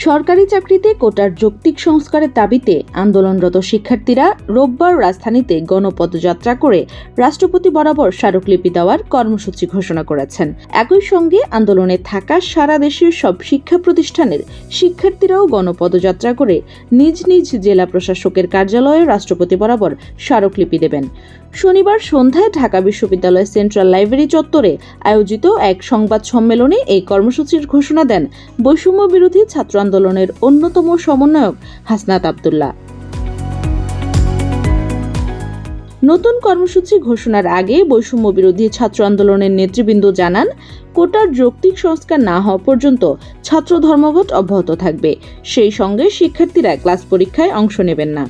সরকারি চাকরিতে কোটার যৌক্তিক সংস্কারের দাবিতে আন্দোলনরত শিক্ষার্থীরা রোববার রাজধানীতে গণপদযাত্রা করে রাষ্ট্রপতি বরাবর স্মারকলিপি দেওয়ার কর্মসূচি ঘোষণা করেছেন। একই সঙ্গে আন্দোলনে থাকা সারা দেশের সব শিক্ষা প্রতিষ্ঠানের শিক্ষার্থীরাও গণপদযাত্রা করে নিজ নিজ জেলা প্রশাসকের কার্যালয়ে রাষ্ট্রপতি বরাবর স্মারকলিপি দেবেন। শনিবার সন্ধ্যায় ঢাকা বিশ্ববিদ্যালয় সেন্ট্রাল লাইব্রেরি চত্বরে আয়োজিত এক সংবাদ সম্মেলনে এই কর্মসূচির ঘোষণা দেন বৈষম্য বিরোধী ছাত্র আন্দোলনের অন্যতম সমন্বয়ক হাসনাত আবদুল্লাহ। নতুন কর্মসূচি ঘোষণার আগে বৈষম্য বিরোধী ছাত্র আন্দোলনের নেতৃবৃন্দ জানান, কোটার যৌক্তিক সংস্কার না হওয়া পর্যন্ত ছাত্র ধর্মঘট অব্যাহত থাকবে। সেই সঙ্গে শিক্ষার্থীরা ক্লাস পরীক্ষায় অংশ নেবেন না।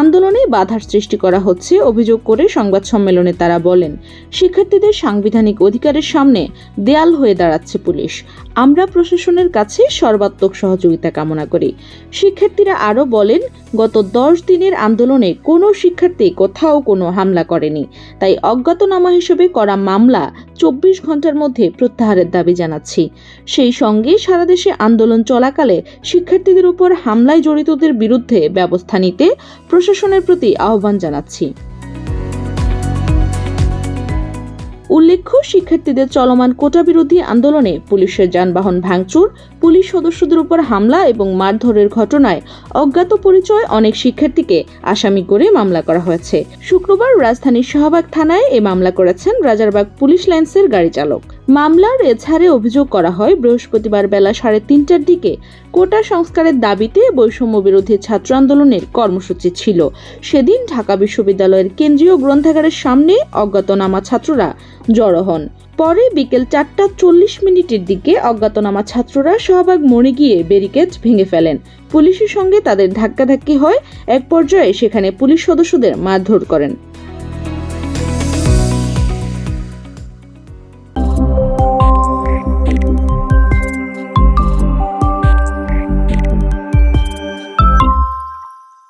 আন্দোলনে বাধার সৃষ্টি করা হচ্ছে, অভিযোগ করে সংবাদ সম্মেলনে তারা বলেন, শিক্ষার্থীদের সাংবিধানিক অধিকারের সামনে দেয়াল হয়ে দাঁড়াচ্ছে পুলিশ। আমরা প্রশাসনের কাছে সর্বাত্মক সহযোগিতা কামনা করি। শিক্ষার্থীরা আরও বলেন গত দশ দিনের আন্দোলনে কোনো শিক্ষার্থী কোথাও কোনো হামলা করেনি। তাই অজ্ঞাতনামা হিসেবে করা মামলা চব্বিশ ঘণ্টার মধ্যে প্রত্যাহারের দাবি জানাচ্ছি। সেই সঙ্গে সারা দেশে আন্দোলন চলাকালে শিক্ষার্থীদের উপর হামলায় জড়িতদের বিরুদ্ধে ব্যবস্থা নিতে প্রশাসনের প্রতি আহ্বান জানাচ্ছি। উল্লেখ্য, শিক্ষার্থীদের চলমান কোটা বিরোধী আন্দোলনে পুলিশের যানবাহন ভাঙচুর, পুলিশ সদস্যদের উপর হামলা এবং মারধরের ঘটনায় অজ্ঞাত পরিচয় অনেক শিক্ষার্থীকে আসামি করে মামলা করা হয়েছে। শুক্রবার রাজধানীর শাহবাগ থানায় এ মামলা করেছেন রাজারবাগ পুলিশ লাইন্সের গাড়ি চালক মামলার এছাড়ে অভিযোগ করা হয়, বৃহস্পতিবার বেলা সাড়ে তিনটার দিকে কোটা সংস্কারের দাবিতে বৈষম্য বিরোধী ছাত্র আন্দোলনের কর্মসূচি ছিল। সেদিন ঢাকা বিশ্ববিদ্যালয়ের কেন্দ্রীয় গ্রন্থাগারের সামনে অজ্ঞাতনামা ছাত্ররা জড়ো হন। পরে বিকেল চারটা চল্লিশ মিনিটের দিকে অজ্ঞাতনামা ছাত্ররা শাহবাগ মরে গিয়ে ব্যারিকেড ভেঙে ফেলেন। পুলিশের সঙ্গে তাদের ধাক্কাধাক্কি হয়, এক পর্যায়ে সেখানে পুলিশ সদস্যদের মারধর করেন।